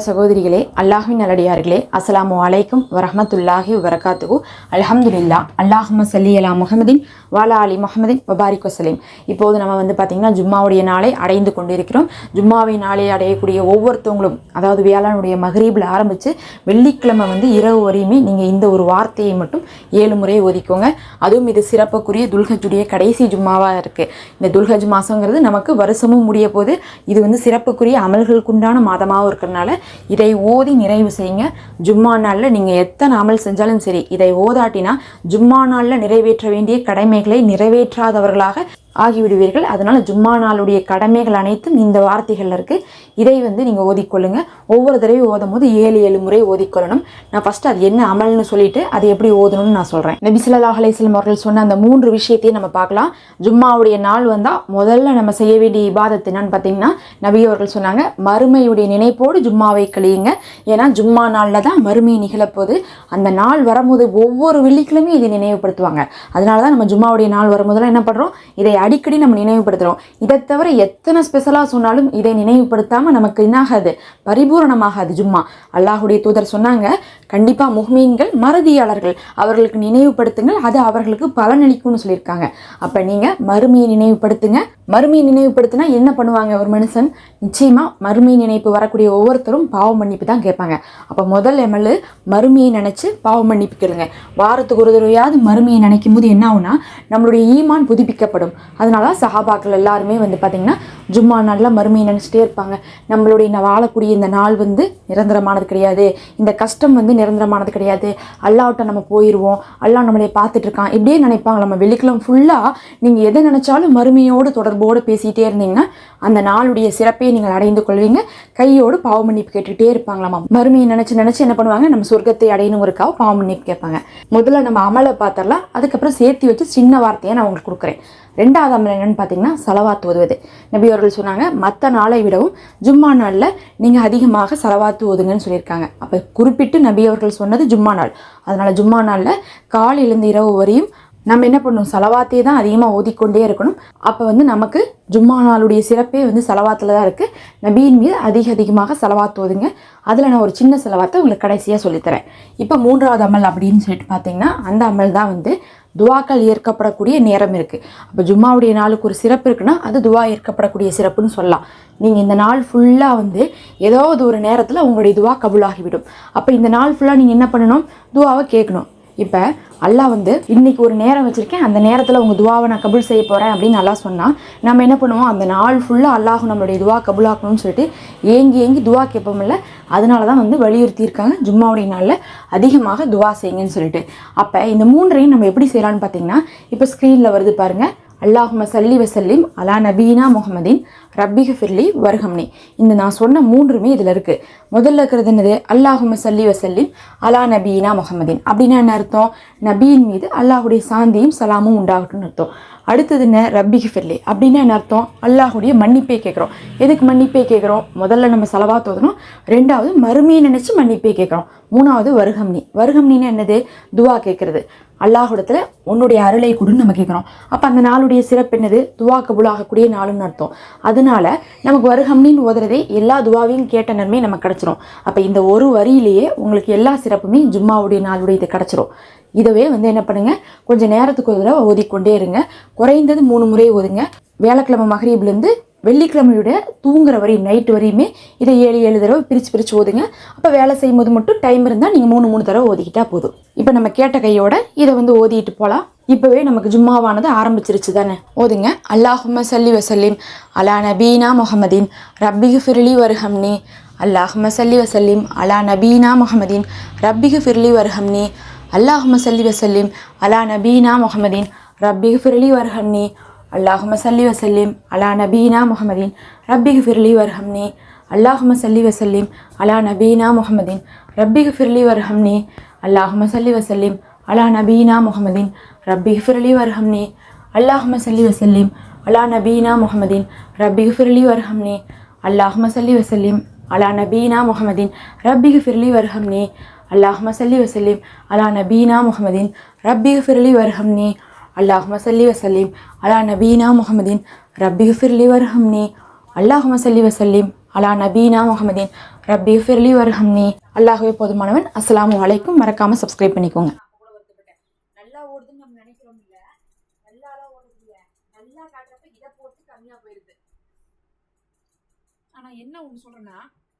சகோதரிகளே அல்லாஹின் நல்லடியார்களே அஸ்லாமு அலைக்கும் வரஹ்மத்துல்லாஹி வரகாத்துகு அல்ஹம்துலில்லா அல்லாஹும்ம சல்லி அலா முகமதின் வாலா அலி முஹம்மதின் வபாரிக் வசலீம் இப்போது நம்ம வந்து பார்த்திங்கன்னா ஜும்மாவுடைய நாளை அடைந்து கொண்டிருக்கிறோம் ஜும்மாவை நாளை அடையக்கூடிய ஒவ்வொருத்தவங்களும் அதாவது வியாழனுடைய மகரீபில் ஆரம்பித்து வெள்ளிக்கிழமை வந்து இரவு வரையுமே நீங்கள் இந்த ஒரு வார்த்தையை மட்டும் ஏழு முறை ஒதுக்கோங்க அதுவும் இது சிறப்புக்குரிய துல்கஜுடைய கடைசி ஜும்மாவாக இருக்குது இந்த துல்கஜ் மாதங்கிறது நமக்கு வருஷமும் முடிய போது இது வந்து சிறப்புக்குரிய அமல்களுக்குண்டான மாதமாகவும் இருக்கிறனால இதை ஓதி நிறைவு செய்யுங்க. ஜும்மா நாளில் நீங்கள் எத்தனை அமல் செஞ்சாலும் சரி இதை ஓதாட்டினா ஜும்மா நாளில் நிறைவேற்ற வேண்டிய கடமைகளை நிறைவேற்றாதவர்களாக ஆகிவிடுவீர்கள். அதனால் ஜும்மா நாளுடைய கடமைகள் அனைத்தும் இந்த வார்த்தைகளில் இருக்குது இதை வந்து நீங்கள் ஓதிக்கொள்ளுங்க. ஒவ்வொரு தடவையும் ஓதும் போது ஏழு ஏழு முறை ஓதிக்கொள்ளணும். நான் ஃபஸ்ட்டு அது என்ன அமல்னு சொல்லிட்டு அது எப்படி ஓதணும்னு நான் சொல்கிறேன் நபி ஸல்லல்லாஹு அவர்கள் சொன்ன அந்த மூன்று விஷயத்தையும் நம்ம பார்க்கலாம். ஜும்மாவுடைய நாள் வந்தால் முதல்ல நம்ம செய்ய வேண்டிய இபாதத்து என்னன்னு பார்த்தீங்கன்னா நபி அவர்கள் சொன்னாங்க மறுமையுடைய நினைப்போடு ஜும்மாவை கழியுங்க. ஏன்னா ஜும்மா நாளில் தான் மறுமை நிகழப்போகுது. அந்த நாள் வரும்போது ஒவ்வொரு வெள்ளிக்கிழமையும் இதை நினைவுபடுத்துவாங்க. அதனால தான் நம்ம ஜும்மாவுடைய நாள் வரும்போதெல்லாம் என்ன பண்ணுறோம் இதை அடிக்கடி நம்ம நினைவுபடுத்துகிறோம் இதை தவிர எத்தனை ஸ்பெஷலாக சொன்னாலும் இதை நினைவுபடுத்தாமல் நமக்கு என்னாகாது? பரிபூரணமாகாது ஜும்மா. அல்லாஹுடைய தூதர் சொன்னாங்க கண்டிப்பாக முஹ்மீன்கள் மறதியாளர்கள். அவர்களுக்கு நினைவுபடுத்துங்கள். அது அவர்களுக்கு பலனளிக்கும்னு சொல்லியிருக்காங்க. அப்போ நீங்கள் மறுமையை நினைவுபடுத்துங்க. மறுமையை நினைவுபடுத்தினா என்ன பண்ணுவாங்க ஒரு மனுஷன்? நிச்சயமாக மறுமை நினைப்பு வரக்கூடிய ஒவ்வொருத்தரும் பாவ மன்னிப்பு தான் கேட்பாங்க. அப்போ முதல் எம்எல் மறுமையை நினச்சி பாவ மன்னிப்பு கேளுங்க. வாரத்துக்கு ஒரு தடவையாவது மறுமையை நினைக்கும் போது என்ன ஆகுனா நம்மளுடைய ஈமான் புதுப்பிக்கப்படும். அதனால சஹாபாக்கள் எல்லாருமே வந்து பார்த்திங்கன்னா ஜும்மா நாளில் மறுமையை நினச்சிட்டே இருப்பாங்க. நம்மளுடைய வாழக்கூடிய இந்த நாள் வந்து நிரந்தரமானது கிடையாது. இந்த கஷ்டம் வந்து நிரந்தரமானது கிடையாது. அல்லாவிட்ட நம்ம போயிடுவோம் அல்லாஹ் நம்மளே பார்த்துட்டு இருக்கான் இப்படியே நினைப்பாங்க. நம்ம வெள்ளிக்கிழமை ஃபுல்லாக நீங்கள் எதை நினச்சாலும் மறுமையோடு தொடர்போடு பேசிகிட்டே இருந்தீங்கன்னா அந்த நாளுடைய சிறப்பை நீங்கள் அடைந்து கொள்வீங்க. கையோடு பாவ மன்னிப்பு கேட்டுகிட்டே இருப்பாங்களாமா? மறுமையை நினச்சி நினச்சி என்ன பண்ணுவாங்க? நம்ம சொர்க்கத்தை அடையணுங்கிறக்காக பாவ மன்னிப்பு கேட்பாங்க. முதல்ல நம்ம அமலை பார்த்துடலாம். அதுக்கப்புறம் சேர்த்து வச்சு சின்ன வார்த்தையை நான் உங்களுக்கு கொடுக்குறேன். ரெண்டாவது அமல் என்னென்னு பார்த்தீங்கன்னா செலவாத்து ஓதுவது நபி அவர்கள் சொன்னாங்க மற்ற நாளை விடவும் ஜும்மா நாளில் நீங்கள் அதிகமாக செலவாத்து ஓதுங்கன்னு சொல்லியிருக்காங்க. அப்போ குறிப்பிட்டு நபி அவர்கள் சொன்னது ஜும்மா நாள். அதனால் ஜும்மா நாளில் காலையிலேருந்து இரவு வரையும் நம்ம என்ன பண்ணணும் செலவாத்தே தான் அதிகமாக ஓதிக்கொண்டே இருக்கணும். அப்போ வந்து நமக்கு ஜும்மா நாளுடைய சிறப்பே வந்து செலவாத்தில் தான் இருக்குது நபியின் மீது அதிக அதிகமாக செலவாத்து ஓதுங்க. அதில் நான் ஒரு சின்ன செலவாத்தை உங்களுக்கு கடைசியாக சொல்லித்தரேன். இப்போ மூன்றாவது அமல் அப்படின்னு சொல்லிட்டு பார்த்தீங்கன்னா அந்த அமல் தான் வந்து துவாக்கள் ஏற்கப்படக்கூடிய நேரம் இருக்குது அப்போ ஜும்மாவுடைய நாளுக்கு ஒரு சிறப்பு இருக்குன்னா அது துவா ஏற்கப்படக்கூடிய சிறப்புன்னு சொல்லலாம். நீங்கள் இந்த நாள் ஃபுல்லாக வந்து ஏதாவது ஒரு நேரத்தில் உங்களுடைய துவா கபுலாகிவிடும். அப்போ இந்த நாள் ஃபுல்லாக நீங்கள் என்ன பண்ணணும்? துவாவை கேட்கணும். இப்போ அல்லாஹ் வந்து இன்னைக்கு ஒரு நேரம் வச்சுருக்கேன். அந்த நேரத்தில் உங்கள் துவாவை நான் கபுல் செய்ய போகிறேன் அப்படின்னு நல்லா சொன்னால் நம்ம என்ன பண்ணுவோம்? அந்த நாள் ஃபுல்லாக அல்லாஹ் நம்மளுடைய துவா கபுலாக்கணும்னு சொல்லிட்டு ஏங்கி ஏங்கி துவா கேட்போம்ல அதனால தான் வந்து வலியுறுத்தியிருக்காங்க. ஜும்மாவுடைய நாளில் அதிகமாக துவா செய்யுங்கன்னு சொல்லிட்டு. அப்போ இந்த மூன்றையும் நம்ம எப்படி செய்யலாம்னு பார்த்தீங்கன்னா இப்போ ஸ்க்ரீனில் வருது பாருங்கள் அல்லாஹும சல்லி வசல்லிம் அலா நபீனா முகமதின் ரப்பிக ஃபிர்லி வர்ஹம்னி. இந்த நான் சொன்ன மூன்றுமே இதில் இருக்குது முதல்ல இருக்கிறது என்னது? அல்லாஹும சல்லி வசல்லிம் அலா நபீனா முகமதின் அப்படின்னா என்ன அர்த்தம்? நபியின் மீது அல்லாஹுடைய சாந்தியும் சலாமும் உண்டாகட்டும்னு அர்த்தம். அடுத்தது என்ன? ரப்பிகி ஃபிர்லி. அப்படின்னா என்ன அர்த்தம்? அல்லாஹுடைய மன்னிப்பே கேட்குறோம். எதுக்கு மன்னிப்பே கேட்குறோம்? முதல்ல நம்ம செலவா தோதணும் ரெண்டாவது மறுமையை நினச்சி மன்னிப்பே கேட்குறோம். மூணாவது வருகம்னி. வருகம்னின்னு என்னது? துவா கேட்குறது. அல்லாஹுடத்தில் உன்னுடைய அருளை கொடுன்னு நம்ம கேட்குறோம். அப்போ அந்த நாளுடைய சிறப்பு என்னது? துவா கபுலாகக்கூடிய நாளுன்னு அர்த்தம். அதனால நமக்கு வருகம்னின்னு ஓதுறதே எல்லா துவாவையும் கேட்ட நன்மை நமக்கு கிடச்சிரும். அப்போ இந்த ஒரு வரியிலேயே உங்களுக்கு எல்லா சிறப்புமே ஜும்மாவுடைய நாளுடைய இது கிடச்சிரும். இதவே வந்து என்ன பண்ணுங்க? கொஞ்சம் நேரத்துக்கு ஒரு தடவை ஓதிக்கொண்டே இருங்க. குறைந்தது மூணு முறை ஓதுங்க வியாழக்கிழமை மகரீப்லேருந்து வெள்ளிக்கிழமையுடைய தூங்குற வரையும் நைட்டு வரையுமே இதை ஏழு ஏழு தடவை பிரித்து பிரித்து ஓதுங்க அப்போ வேலை செய்யும் போது மட்டும் டைம் இருந்தால் நீங்கள் மூணு மூணு தடவை ஓதிக்கிட்டா போதும். இப்போ நம்ம கேட்ட கையோட இதை வந்து ஓதிட்டு போகலாம் இப்போவே நமக்கு ஜும்மாவானது ஆரம்பிச்சிருச்சு தானே? ஓதுங்க. அல்லாஹும சல்லி வசல்லிம் அலா நபீனா முகமதீன் ரப்பிகு ஃபிர்லி வருஹம்னி. அல்லாஹும சல்லி வசல்லிம் அலா நபீனா முகமதீன் ரப்பிகு ஃபிர்லி வருஹம்னி. அல்லாஹும்ம சல்லி வசல்லிம் அலா நபீனா முஹம்மதின் ரப்பிகு ஃபிர்லி வர்ஹம்னி அல்லாஹும சல்லி வசல்லிம் அலா நபீனா முஹம்மதின் ரப்பிகு ஃபிர்லி வர்ஹம்னி அல்லாஹும சல்லி வசல்லிம் அலா நபீனா முஹம்மதின் ரப்பிகு ஃபிர்லி வர்ஹம்னி அல்லாஹும சல்லி வசல்லிம் அலா நபீனா முஹம்மதின் ரப்பிகு ஃபிர்லி வர்ஹம்னி அல்லாஹும சல்லி வசல்லிம் அலா நபீனா முஹம்மதின் ரப்பிகு ஃபிர்லி வர்ஹம்னி அல்லாஹும சல்லி வசல்லிம் அலா நபீனா முஹம்மதின் ரப்பிகு ஃபிர்லி வர்ஹம்னி அல்லாஹும சல்லி வசல்லிம் அலா நபீனா முகமதின் ரப்பிகு ஃபிர்லி வர்ஹம்னி. அல்லாஹும சல்லி வசல்லிம் அலா நபீனா முகமதின் ரப்பி ஃபிர்லி வர்ஹம்னி. அல்லாஹும சல்லி வசல்லிம் அலா நபீனா முகமதின் ரப்பி ஃபிர்லி வர்ஹம்னி. அல்லாஹுவே போதுமானவன். அஸ்லாம் வலைக்கும் மறக்காம சப்ஸ்கிரைப் பண்ணிக்கோங்க. நல்லா ஓடுதுன்னு நம்ம நினைக்கிறோம் நல்லாலாம் ஓடுது நல்லா காட்டுறப்ப இதை போட்டு ஆனா என்ன ஒண்ணு சொல்றேன்னா